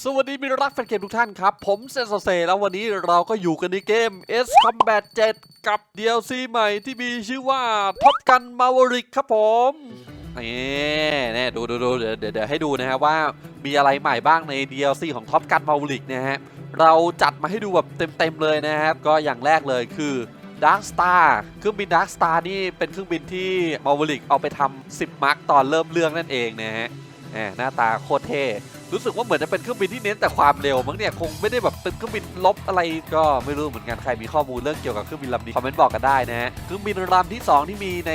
สวัสดีมิรักแฟนเกมทุกท่านครับ ผมเซนเซแล้ววันนี้เราก็อยู่กันในเกม S Combat 7 กับ DLC ใหม่ที่มีชื่อว่า Top Gun Maverick ครับผมนี่นี่ดูดูดูเดี๋ยวเดี๋ยวให้ดูนะครับว่ามีอะไรใหม่บ้างใน DLC ของ Top Gun Maverick นะฮะ เราจัดมาให้ดูแบบเต็มๆเลยนะครับ ก็อย่างแรกเลยคือ Dark Star เครื่องบิน Dark Star นี่เป็นเครื่องบินที่ Maverick เอาไปทำ10มาร์กตอนเริ่มเรื่องนั่นเองนะฮะแหมหน้าตาโคตรเท่ รู้สึกว่าเหมือนจะเป็นเครื่องบินที่เน้นแต่ความเร็วมั้งเนี่ยคงไม่ได้แบบเป็นเครื่องบินลบอะไรก็ไม่รู้เหมือนกันใครมีข้อมูลเรื่องเกี่ยวกับเครื่องบินลำนี้คอมเมนต์บอกกันได้นะฮะเครื่องบินลำที่ 2 ที่มีใน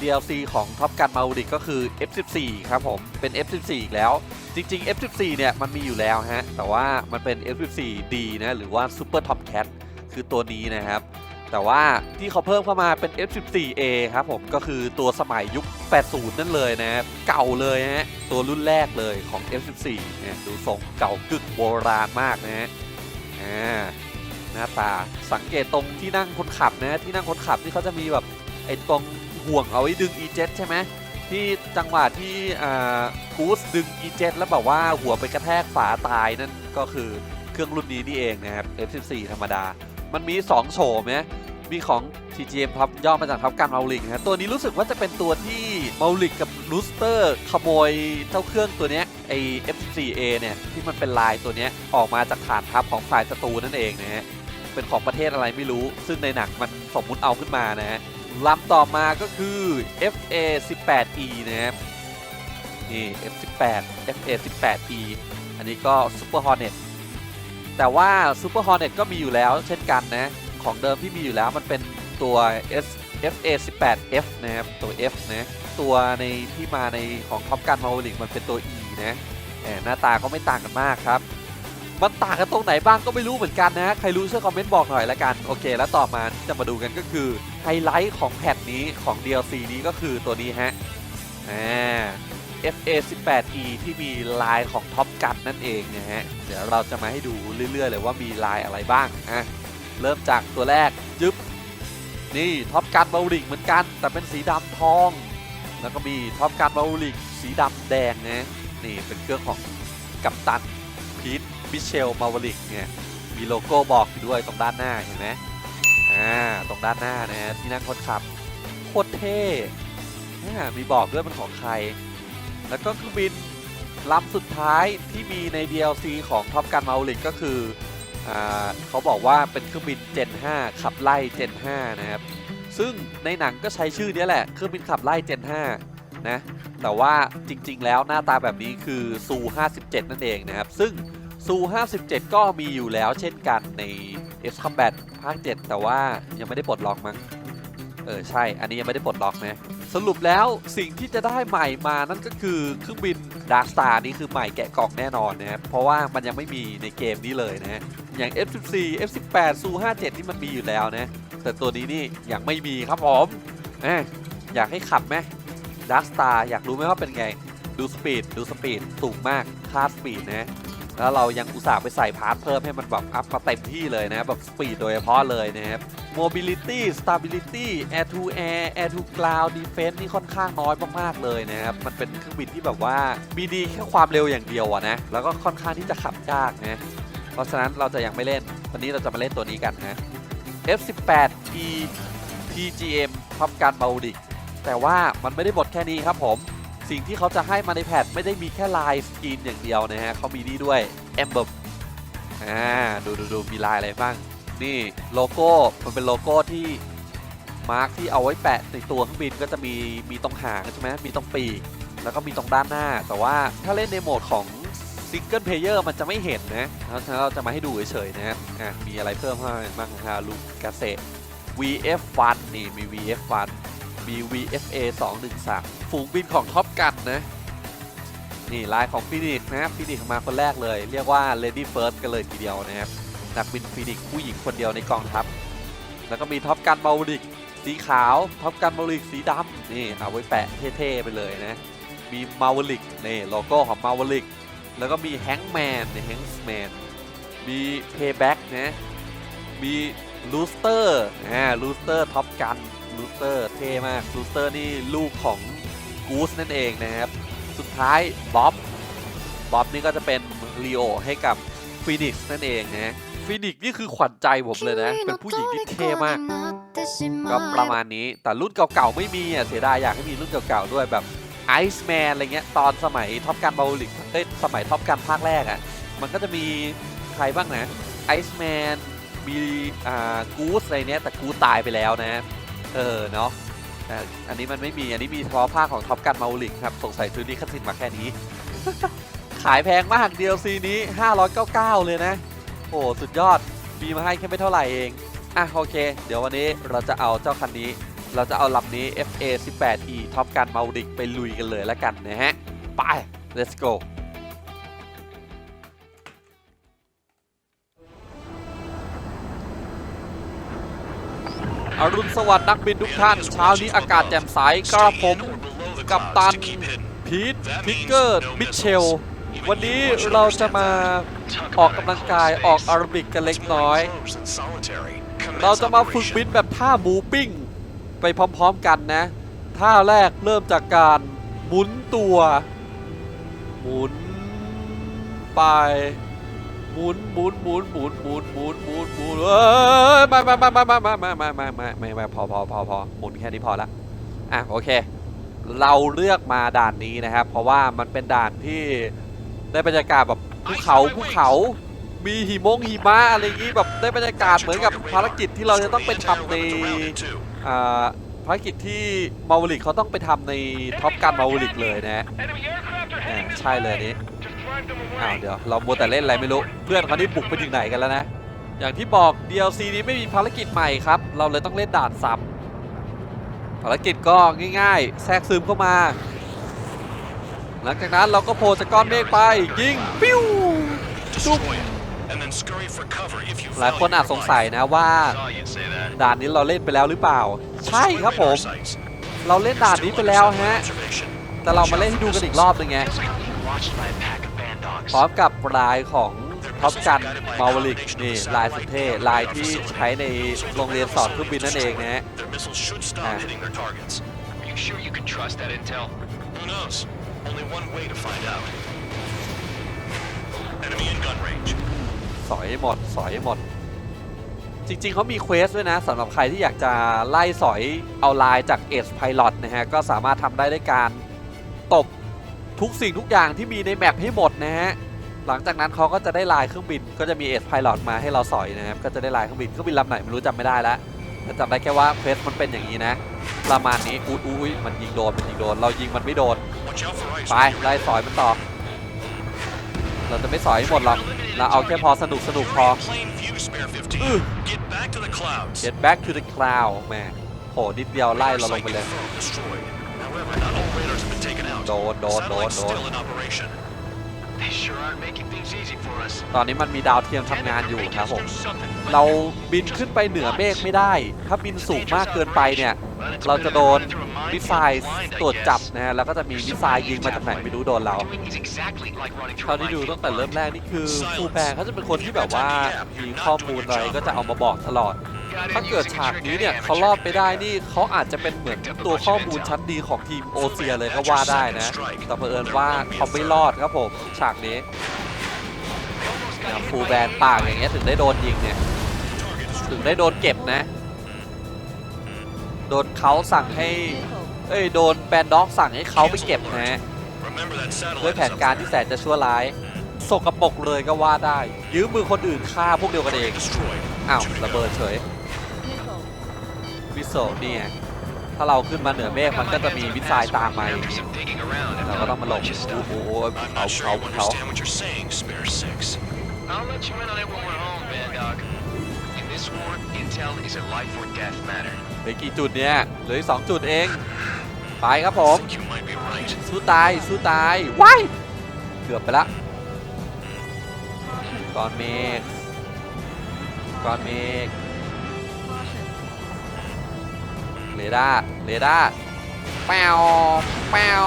DLC ของ Top Gun Maverick ก็คือ F14 ครับผมเป็น F14 อีกแล้ว จริง ๆ F14 เนี่ยมันมีอยู่แล้วฮะแต่ว่ามันเป็น F14D นะหรือว่า Super Top Cat คือตัวนี้นะครับ แต่ว่าที่เขาเพิ่มเข้ามาเป็น F14A ครับผมก็คือตัวสมัยยุค 80 นั่นเลยนะเก่าเลยฮะตัวรุ่นแรกเลยของ F14 เนี่ยดูทรงเก่ากึกโบราณมากนะฮะหน้าตาสังเกตตรงที่นั่งคนขับนะที่นั่งคนขับที่เขาจะมีแบบไอ้ตรงห่วงเอาไว้ดึง E-Jet ใช่ไหมที่จังหวะที่อ่ากูสดึง E-Jet แล้วแบบว่าหัวไปกระแทกฝาตายนั่นก็คือเครื่องรุ่นนี้นี่เองนะครับ F14 ธรรมดา มันมี 2 โฉมนะมีของ TGM ครับย่อมาจากทับการเมาลิกนะฮะตัวนี้รู้สึกว่าจะเป็นตัวที่เมาลิกกับรูสเตอร์ขโมยเจ้าเครื่องตัวเนี้ยไอ F4A เนี่ยที่มันเป็นลายตัวเนี้ยออกมาจากฐานทัพของฝ่ายศัตรูนั่นเองนะฮะเป็นของประเทศอะไรไม่รู้ ซึ่งในหนังมันสมมุติเอาขึ้นมานะฮะลำต่อมาก็คือ FA 18E นะครับนี่ F18 FA 18E อันนี้ก็ Super Hornet แต่ว่า Super Hornet ก็มีอยู่แล้วเช่นกันนะ ของเดิมที่มีอยู่แล้วมันเป็นตัว S FA 18 F นะครับ ตัว F นะตัวในที่มาในของท็อปการมา v ลิกมันเป็นตัว E นะหมหน้าตาก็ไม่ต่างกันมากครับ มันต่างกันตรงไหนบ้างก็ไม่รู้เหมือนกันนะ ใครรู้ช่วยคอมเมนต์บอกหน่อยละกัน โอเค แล้วต่อมาที่จะมาดูกันก็คือไฮไลท์ของแพทนี้ของ DLC นี้ก็คือตัวนี้ฮะอ่า FA 18E ที่มีลายของท็อปกันนั่นเองนะฮะ เดี๋ยวเราจะมาให้ดูเรื่อยๆเลยว่ามีลายอะไรบ้างอะเริ่มจากตัวแรกยึบนี่ท็อปการบาริกเหมือนกัน แต่เป็นสีดำทอง แล้วก็มีท็อปการบาริกสีดำแดงนะนี่เป็นเครื่องของกัปตันพีทมิเชลมาวริกเนี่ยมีโลโก้บอกอยู่ด้วยตรงด้านหน้าเห็นไหมอ่าตรงด้านหน้านะที่นั่งคนขับโคตรเท่มีบอกด้วยเป็นของใคร แล้วก็เครื่องบินลำสุดท้ายที่มีใน DLC ของท็อปการมาริกก็คืออเขาบอกว่าเป็นเครื่องบิน Gen 5 ขับไล่ Gen 5 นะครับ ซึ่งในหนังก็ใช้ชื่อนี้แหละ เครื่องบินขับไล่ Gen 5 นะ แต่ว่าจริงๆ แล้วหน้าตาแบบนี้คือซู57 นั่นเองนะครับ ซึ่งซู57 ก็มีอยู่แล้วเช่นกันใน X Combat ภาค 7 แต่ว่ายังไม่ได้ปลดล็อกมั้ง เออ ใช่ อันนี้ยังไม่ได้ปลดล็อกนะ สรุปแล้วสิ่งที่จะได้ใหม่มานั่นก็คือเครื่องบิน Dark Star นี่คือใหม่แกะกล่องแน่นอนนะครับเพราะว่ามันยังไม่มีในเกมนี้เลยนะ อย่าง F14 F18 ซู57นี่มันมีอยู่แล้วนะแต่ตัวนี้นี่ยังไม่มีครับผมอยากให้ขับไหม Dark Star อยากรู้ไหมว่าเป็นไงดูสปีดดูสปีดสูงมากคาสปีดนะแล้วเรายังอุตส่าห์ไปใส่พาร์ทเพิ่มให้มันแบบอัพมาเต็มที่เลยนะแบบสปีดโดยเฉพาะเลยนะครับ mobility stability air to air air to ground defense นี่ค่อนข้างน้อยมากๆเลยนะครับ มันเป็นเครื่องบินที่แบบว่ามีดีแค่ความเร็วอย่างเดียวอะนะ แล้วก็ค่อนข้างที่จะขับยากนะ เพราะฉะนั้นเราจะยังไม่เล่น วันนี้เราจะมาเล่นตัวนี้กันนะ F18 E PGM ท็อปการเบลดิกแต่ว่ามันไม่ได้หมดแค่นี้ครับผม สิ่งที่เขาจะให้มาในแพทไม่ได้มีแค่ลายสกรีนอย่างเดียวนะฮะเขามีนี่ด้วย Emblem อ่าดูดูดูมีลายอะไรบ้าง นี่โลโก้มันเป็นโลโก้ที่มาร์กที่เอาไว้แปะในตัวเครื่องบินก็จะมีมีตรงหางใช่ไหมมีตรงปีกแล้วก็มีตรงด้านหน้า แต่ว่าถ้าเล่นในโหมดของซิงเกิลเพลเยอร์มันจะไม่เห็นนะเพราะฉะนั้นเราจะมาให้ดูเฉยๆนะครับอะมีอะไรเพิ่มเข้ามาบ้างฮาลูกาเซ VF1 นี่มี VF1 มี VFA 213 ฝูงบินของท็อปกันนะนี่ลายของฟินิกนะฟินิกมาคนแรกเลย เรียกว่า Lady First กันเลยทีเดียวนะครับ นักบินฟินิกผู้หญิงคนเดียวในกองทัพ แล้วก็มีท็อปกันมา v ริกสีขาวท็อปกันมา v ริกสีดำนี่เอาไว้แปะเท่ๆไปเลยนะ มีมาวลิกนี่โลโก้ของมาวลิกแล้วก็มีแฮงแมนนี่แฮงแมนมีเพย์แบ็กนะมีลูสเตอร์อ่าลูสเตอร์ท็อปกันลูสเตอร์เท่มากลูสเตอร์นี่ลูกของกูสนั่นเองนะครับ สุดท้ายบ๊อบบ๊อบนี่ก็จะเป็นลีโอให้กับฟีนิกซ์นั่นเองนะ ฟีนิกซ์นี่คือขวัญใจผมเลยนะ เป็นผู้หญิงที่เท่มาก ก็ประมาณนี้ แต่รุ่นเก่าๆไม่มีอะ เสียดายอยากให้มีรุ่นเก่าๆด้วยแบบไอซ์แมนอะไรเงี้ย ตอนสมัยท็อปกันบาลิกเอ้ยสมัยท็อปกันภาคแรกอะ มันก็จะมีใครบ้างนะไอซ์แมนมีอ่ากูสอะไรเนี้ยแต่กูตายไปแล้วนะ เออเนาะแต่อันนี้มันไม่มี อันนี้มีเฉพาะภาคของท็อปกันมาลิกครับ สงสัยซื้อนี้คัสินมาแค่นี้ ขายแพงมาก DLC นี้ 599 เลยนะ โอ้สุดยอดมีมาให้แค่ไม่เท่าไหร่เองอะโอเค เดี๋ยววันนี้เราจะเอาเจ้าคันนี้ เราจะเอาลำนี้ FA 18E ท็อปกันมาดิกไปลุยกันเลยแล้วกันนะฮะ ไป let's go อรุณสวัสดิ์นักบินทุกท่าน เช้านี้อากาศแจ่มใสกระผม กัปตันพีทพิกเกอร์ มิเชล วันนี้เราจะมาออกกำลังกายออกอารบิกกันเล็กน้อย เราจะมาฝึกบินแบบท่าหมูปิ้ง ไปพร้อมๆกันนะ ท่าแรกเริ่มจากการหมุนตัว หมุน ไป หมุนหมุนหมุนหมุนหมุนหมุนหมุนหมุนเอ้ยไม่ไม่ไม่ไม่ไม่ไม่ไม่ไม่ไม่ไม่ไม่ไม่พอพอพอพอหมุนแค่นี้พอละอะโอเค เราเลือกมาด่านนี้นะครับ เพราะว่ามันเป็นด่านที่ ได้บรรยากาศแบบภูเขาภูเขา มีหิมงหิมะอะไรอย่างนี้แบบได้บรรยากาศเหมือนกับภารกิจที่เราจะต้องไปทำในอ่าภารกิจที่มาวลิกเขาต้องไปทำในท็อปกันมาวลิกเลยนะฮะอ่าใช่เลยอันนี้อ้าวเดี๋ยวเราโมวแต่เล่นอะไรไม่รู้ เพื่อนเขานี่บุกไปถึงไหนกันแล้วนะ อย่างที่บอก DLC นี้ไม่มีภารกิจใหม่ครับ เราเลยต้องเล่นด่านซ้ำภารกิจก็ง่าย ๆ แทรกซึมเข้ามา หลังจากนั้นเราก็โผล่จากก้อนเมฆไปยิงปิ้วหลายคนอาจสงสัยนะว่า ด่านนี้เราเล่นไปแล้วหรือเปล่า ใช่ครับผม เราเล่นด่านนี้ไปแล้วฮะ แต่เรามาเล่นให้ดูกันอีกรอบหนึงไง พร้อมกับลายของท็อปกันมาวลิกนี่ลายสุดเท่ลายที่ใช้ในโรงเรียนสอนเครื่องบินนั่นเองนะฮะ Only one way to find out. Enemy in gun range. สอยหมดสอยหมด จริงๆเขามีเควสด้วยนะสำหรับใครที่อยากจะไล่สอยเอาลายจากเอสไพลอตนะฮะ ก็สามารถทำได้ด้วยการตบทุกสิ่งทุกอย่างที่มีในแมปให้หมดนะฮะ หลังจากนั้นเขาก็จะได้ลายเครื่องบิน ก็จะมีเอสไพลอตมาให้เราสอยนะครับ ก็จะได้ลายเครื่องบินเครื่องบินลำไหนไม่รู้จำไม่ได้แล้วแต่จำได้แค่ว่าเควสมันเป็นอย่างนี้นะ ประมาณนี้อุ๊ยอุ๊ยมันยิงโดนมันยิงโดน เรายิงมันไม่โดน Watch out for ice. ไปไล่สอยมันต่อ เราจะไม่สอยให้หมดหรอกเราเอาแค่พอสนุกสนุกพอ Plain view, spare อื้อ 15. Get back to the clouds. get back to the cloud แหม่โหนิดเดียวไล่เราลงไปเลย Psychic foe destroyed. However, not all radars have been taken out. โดนโดนโดน Satellite's โดน ตอนนี้มันมีดาวเทียมทำงานอยู่ Making ครับ us ผม do something. เราบินขึ้นไปเหนือเมฆไม่ได้ ถ้าบินสูงมากเกินไปเนี่ย เราจะโดนมิสไซล์ตรวจจับนะฮะแล้วก็จะมีมิสไซล์ยิงมาจากไหนไม่รู้โดนเรา Doing is exactly like running through เท่า a ที่ดู minefield. ตั้งแต่เริ่มแรกนี่คือครูแปงเขาจะเป็นคนที่แบบว่ามีข้อมูลอะไรก็จะเอามาบอกตลอด Got in ถ้าเกิดฉากนี้เนี่ยเขารอดไปได้นี่เขาอาจจะเป็นเหมือนตัวข้อมูลชั้นดีของทีมโอเซียเลยก็ว่าได้นะ แต่เผอิญว่าเขาไม่รอดครับผม ฉากนี้ฟูแบนปากอย่างเงี้ยถึงได้โดนยิงเนี่ย ถึงได้โดนเก็บนะ โดนเขาสั่งให้ เอ้ยโดนแบนด็อกสั่งให้เขาไปเก็บนะด้วยแผนการที่แสนจะชั่วร้ายสกปรกเลยก็ว่าได้ ยืมมือคนอื่นฆ่าพวกเดียวกันเอง อ้าว ระเบิดเฉย วิสโซเนี่ยถ้าเราขึ้นมาเหนือเมฆมันก็จะมีวิสไซล์ตามมาเราก็ต้องมาหลบโอ้โหเขาเขาเขาเหลืกี่จุดเนี่ยเหลือสองจุดเอง ไปครับผมสู้ตายสู้ตายว้ายเกือบไปละก้อนเมฆก้อนเมฆ เรดาร์เรดาร์แปวแปว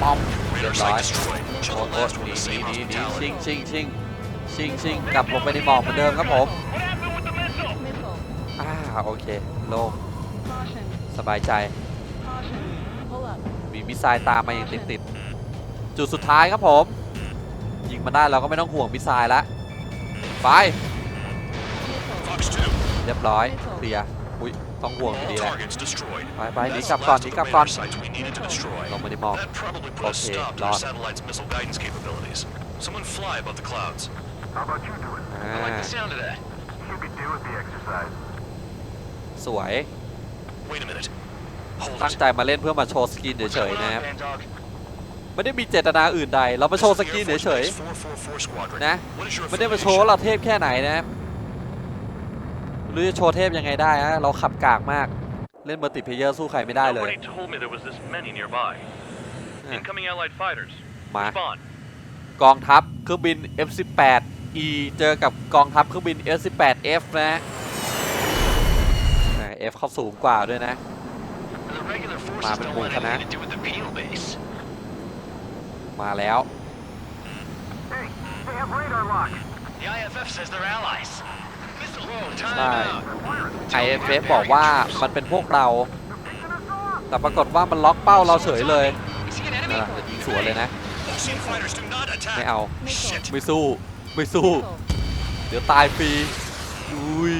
ปอมเรียบร้อยโอ้ Shuttle โห last ห with นี the หนี same หนีหนีชิงชิงชิงชิงชิงกลับลงไปในหมอกเหมือนเดิมครับผมอ่าโอเคโล่งสบายใจ มีมิสไซล์ตามมาอย่างติดๆจุดสุดท้ายครับผม ยิงมันได้เราก็ไม่ต้องห่วงมิสไซล์ละไปเรียบร้อยเคลียร์อุ้ย ต้องห่วงอยู่ All ดีแหละ targets destroyed. ไปไปหนี That's กลับ the ก่อน last หนี of กลั the บก่อน radar sites we needed to destroy. ลงมาในหมอก That probably put a Okay, stop to our lost. satellite's missile guidance capabilities. Someone fly above the clouds. How about you do it? อ่ I like า the sound of that. You could do with the exercise. สวย Wait a minute. Hold ตั้ง it. ใจมาเล่นเพื่อมาโชว์สกิน What's เฉย going ๆ on, นะครับ Band Dog? ไม่ได้มีเจตนาอื่นใด เรามาโชว์ส This is กิน the Air เฉ Force ย Base 444 Squadron. ๆนะ What is your ไม่ได้มาโชว์ว่า affiliation? เราเทพแค่ไหนนะครับห รือจะโชว์เทพยังไงได้ฮะเราขับกากมาก เล่นเมอร์ติเพเยอร์สู้ใครไม่ได้เลย Nobody told me there was this many nearby. Yeah. Incoming Allied fighters. มา Respond. กองทัพเครื่องบิน F18 E เจอกับกองทัพเครื่องบิน F18F นะอ่า F เข้าสูงกว่าด้วยนะ The regular forces Mà bên don't buồn want thật á. anything to do with the penal base. มาแล้ว Hey, they have radar lock. The IFF says they're allies. Missile roll, time Right. out. IFF บอกว่ามันเป็นพวกเรา แต่ปรากฏว่ามันล็อกเป้าเราเฉยเลยนะยิงสวนเลยนะ ไม่เอา ไม่สู้ ไม่สู้ เดี๋ยวตายฟรีอุ้ย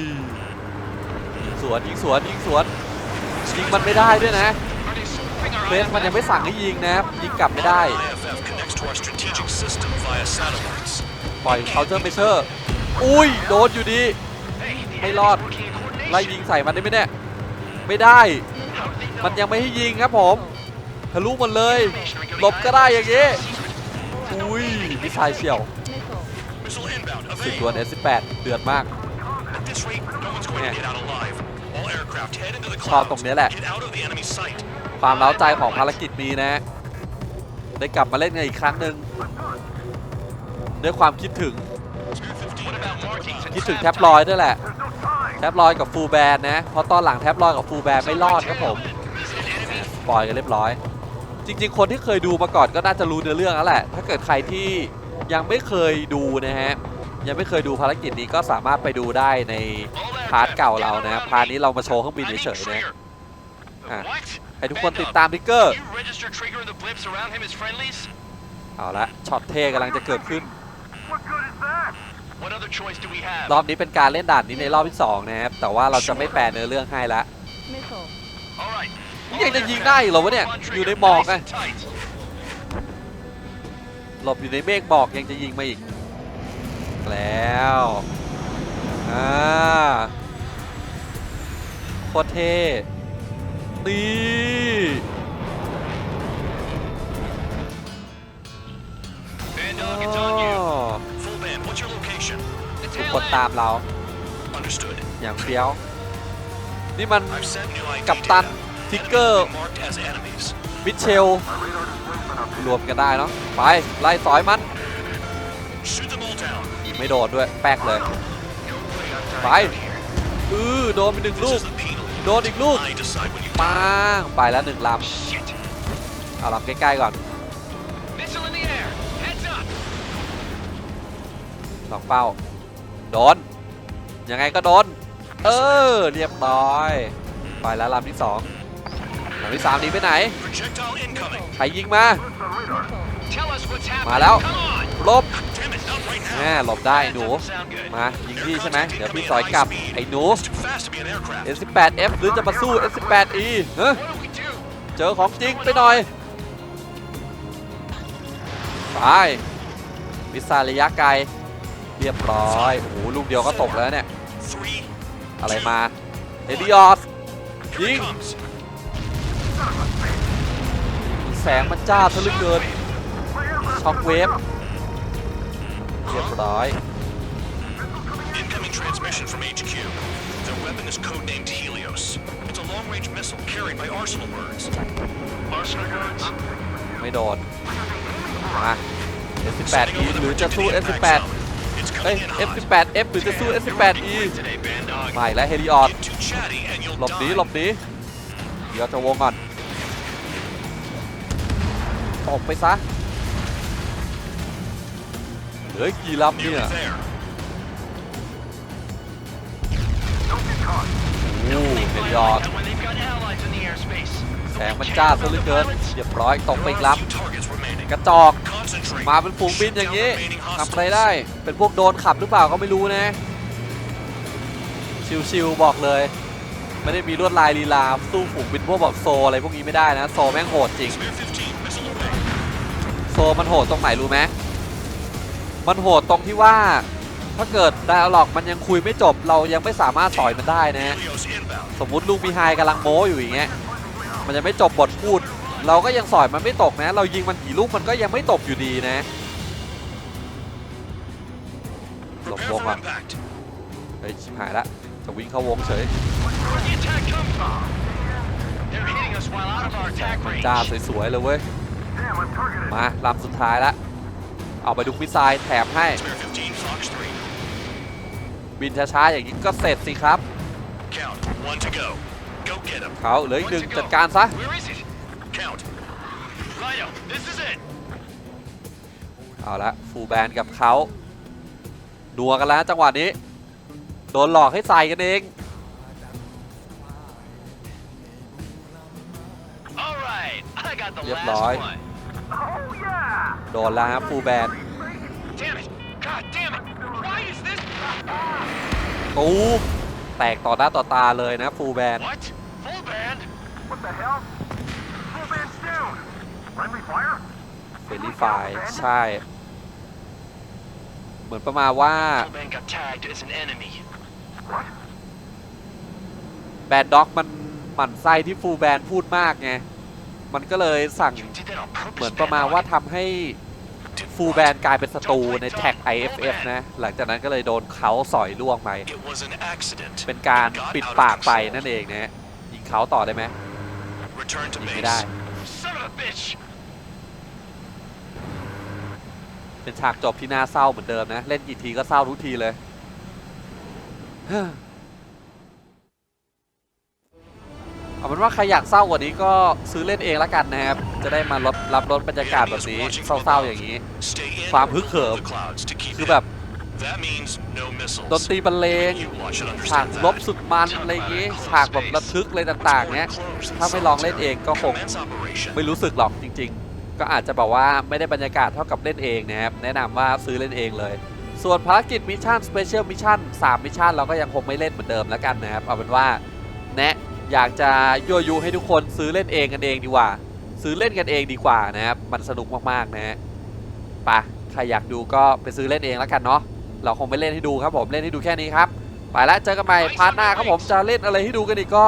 ยิงสวนยิงสวนยิงสวนยิงมันไม่ได้ด้วยนะเฟสมันยังไม่สั่งให้ยิงนะครับยิงกลับไม่ได้ปล่อยเคาน์เตอร์เมเชอร์อุ้ย โดนอยู่ดี ไม่ enemy's รอด working in coordination. ไล่ยิงใส่มันได้ไหมเนี่ยไม่ได้ How do they know? มันยังไม่ให้ยิงครับผมทะลุหมดเลย Information regarding หลบก็ได้อย่างนี้ IFF is secret. อุ้ยมิสไซล์เฉียว Missile inbound. สิบ Evade. ตัว S18 เดือดมาก At this rate, no one's going Yeah. to get out alive. All aircraft head into the ชอบ clouds. ตรงนี้แหละ Get out of the enemy sight. ความเล้าใจของภารกิจนี้นะ ได้กลับมาเล่นกันอีกครั้งหนึ่งด้วยความคิดถึง What about markings and คิดถึง trap แท็บลอย time? ด้วยแหละ There's no time. แท็บลอยกับฟูลแบนนะเพราะตอนหลังแท็บลอยกับฟูลแบนไม่รอดครับผม Is it an enemy? สปอยกันเรียบร้อย จริง ๆ คนที่เคยดูมาก่อนก็น่าจะรู้เนื้อเรื่องแล้วแหละ ถ้าเกิดใครที่ยังไม่เคยดูนะฮะยังไม่เคยดูภารกิจนี้ก็สามารถไปดูได้ในพาร์ทเก่าเรานะพาร์ทนี้เรามาโชว์เครื่องบินเฉยๆนะให้ทุกคนติดตามทิกเกอร์เอาละช็อตเท่กำลังจะเกิดขึ้น รอบนี้เป็นการเล่นด่านนี้ในรอบที่สองนะครับ แต่ว่าเราจะไม่แปลเนื้อเรื่องให้ละ All right. นี่ยังจะยิงได้อีกเหรอวะเนี่ย อยู่ในหมอกไง Nice and tight. หลบอยู่ในเมฆบอกยังจะยิงมาอีก แล้วอ่าโคตรเท่นี่ Band Dog, อ๋ ก tail คน end. ตามเรา Understood. อย่างเฟี้ยว นี่มัน I've sent new ID กัปตัน data. ทิก Enemies เกอร์ have been marked as enemies. มิเชล รวมกันได้เนาะไป ไล่สอยมัน Shoot them all down. ไม่โดดด้วย แป๊กเลย Nobody got time Bye. out here. อือโดนไปหนึ่ง This ลูก is the penal. โดนอีกลูก I decide when you ปังไปแล้วหนึ่งล Shit. ำเอาลำใกล้ๆก่อน Missile in the air. Heads up. สองเป้า โดน ยังไงก็โดน เออ เรียบร้อย ไปแล้วลำที่สองลำที่สามหนีไปไหน Projectile incoming. ใครยิงมา Tell us what's happening. มาแล้ว Come on. หลบ Damn it, not right แห now. มหลบได้หนู Doesn't sound good. มายิงพี่ใช่ไหม Air เดี๋ยว contact พี่ enemy สอย at กลับ high speed. ไอ้หนู It's too fast to be an aircraft. S18F หรือจะมาสู้ S18E เฮ้ย What do we do? เจอของจริงไปหน่อย ไปมิสไซล์ระยะไกล เรียบร้อยโอ้โหลูกเดียวก็ตกแล้วเนี่ย Three. อะไรมาเอดิออส Here Ding. it comes. แสงมันจ้าทะลึกเกินช็อกเวฟเรียบร้อย Incoming transmission from HQ. Their weapon is codenamed Helios. It's a long-range missile carried by Arsenal birds. Arsenal guards. ไม่โดนมา S18E หรือจะสู้ S18 It's เอ้ย F18 F หรือจะสู้ F18 E ไปแล้วเฮลิออดหลบดีหลบดีเดี๋ยวจะวงก่อนตกไปซะเหลือกี่ลำเนี่ยโอ้เฮลิออดแสงมันจ้าซะเหลือเกินเรียบร้อยตกไปอีกลำกระจอก มาเป็นฝูงบินอย่างนี้ Remaining ทำอะไรได้ เป็นพวกโดนขับหรือเปล่าก็ไม่รู้นะ ชิวๆบอกเลย ไม่ได้มีลวดลายลีลาสู้ฝูงบินพวกแบบโซอะไรพวกนี้ไม่ได้นะ โซแม่งโหดจริง Spear 15, missile away. โซมันโหดตรงไหนรู้ไหมมันโหดตรงที่ว่าถ้าเกิดไดอะล็อกมันยังคุยไม่จบเรายังไม่สามารถสอยมันได้นะ Helios inbound. สมมุติลูกมีไฮกำลังโม้อยู่อย่างเงี้ยมันจะไม่จบบทพูด เราก็ยังสอยมันไม่ตกนะ เรายิงมันกี่ลูกมันก็ยังไม่ตกอยู่ดีนะหลบวง for ก่อน impact. เฮ้ยชิบหายละจะวิ่งเข้าวงเฉยจ้าสวยๆเลยเว้ย มาลำสุดท้ายละเอาไปดูมิสไซล์แถมให้ บินช้าๆอย่างนี้ก็เสร็จสิครับ เขาเหลืออีกหนึ่งจัดการซะ Count. Rhino, this is it. เอาละฟูลแบนกับเขาดัวกันแล้วจังหวะนี้ โดนหลอกให้ใส่กันเอง All right, I got the Yep, last boy. one. Oh, yeah! โดนแล้วฮะฟูลแบน Damn it! God damn it! Why is this? ตูมแตกต่อหน้าต่อตาเลยนะฟูลแบน What? Full band? What the hell? เฟรลี่ไฟใช่ เหมือนประมาณว่า Full band got tagged as an enemy. What? แบนด็อกมันหมั่นไส้ที่ฟูลแบนพูดมากไง มันก็เลยสั่ง You did that on purpose. เหมือนประมาณว่าทำให้ฟูลแบนกลายเป็นศัตรูในแท็ก IFF นะ หลังจากนั้นก็เลยโดนเขาสอยล่วงไป It was an accident. เป็นการ Got ปิด out of ปากไป control. นั่นเองนะยิงเขาต่อได้ไหม Return to ยิง base. ไม่ได้ Son of a bitch! เป็นฉากจบที่น่าเศร้าเหมือนเดิมนะ เล่นกี่ทีก็เศร้าทุกทีเลย เอาเป็นว่าใครอยากเศร้ากว่านี้ก็ซื้อเล่นเองละกันนะครับ จะได้มาลดรับรสบรรยากาศแบบนี้เศร้าๆอย่างนี้ Stay in ความ or ฮึกเหิม above the clouds to keep คือ in. แบบ That means no missiles. ดนตรีบรรเลง You lot should ฉาก understand ลบ that. สุดมันอะไรอย่างงี้ฉากแบบระทึกอะไรต่างๆเนี้ย ถ้าไม่ลองเล่นเองก็คง Commence operation. ไม่รู้สึกหรอกจริง ๆ ก็อาจจะบอกว่าไม่ได้บรรยากาศเท่ากับเล่นเองนะครับ แนะนำว่าซื้อเล่นเองเลย ส่วนภารกิจมิชชั่นสเปเชียลมิชชั่น3มิชชั่นเราก็ยังคงไม่เล่นเหมือนเดิมแล้วกันนะครับ เอาเป็นว่าแนะอยากจะยั่วยุให้ทุกคนซื้อเล่นเองกันเองดีกว่า ซื้อเล่นกันเองดีกว่านะครับ มันสนุกมากๆนะฮะปะใครอยากดูก็ไปซื้อเล่นเองแล้วกันเนาะเราคงไม่เล่นให้ดูครับผมเล่นให้ดูแค่นี้ครับไปแล้วเจอกันใหม่พาร์ทหน้าครับผมจะเล่นอะไรให้ดูกันอีกก็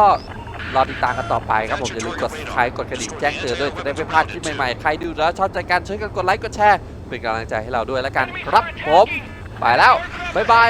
รอติดตามกันต่อไปครับผมอย่าลืมกด subscribe กดกระดิ่งแจ้งเตือนด้วยจะได้ไม่พลาดคลิปใหม่ๆ ใครดูแล้วชอบใจกันช่วยกันกดไลค์กดแชร์เป็นกำลังใจให้เราด้วยแล้วกันครับผม ไปแล้ว บ๊ายบาย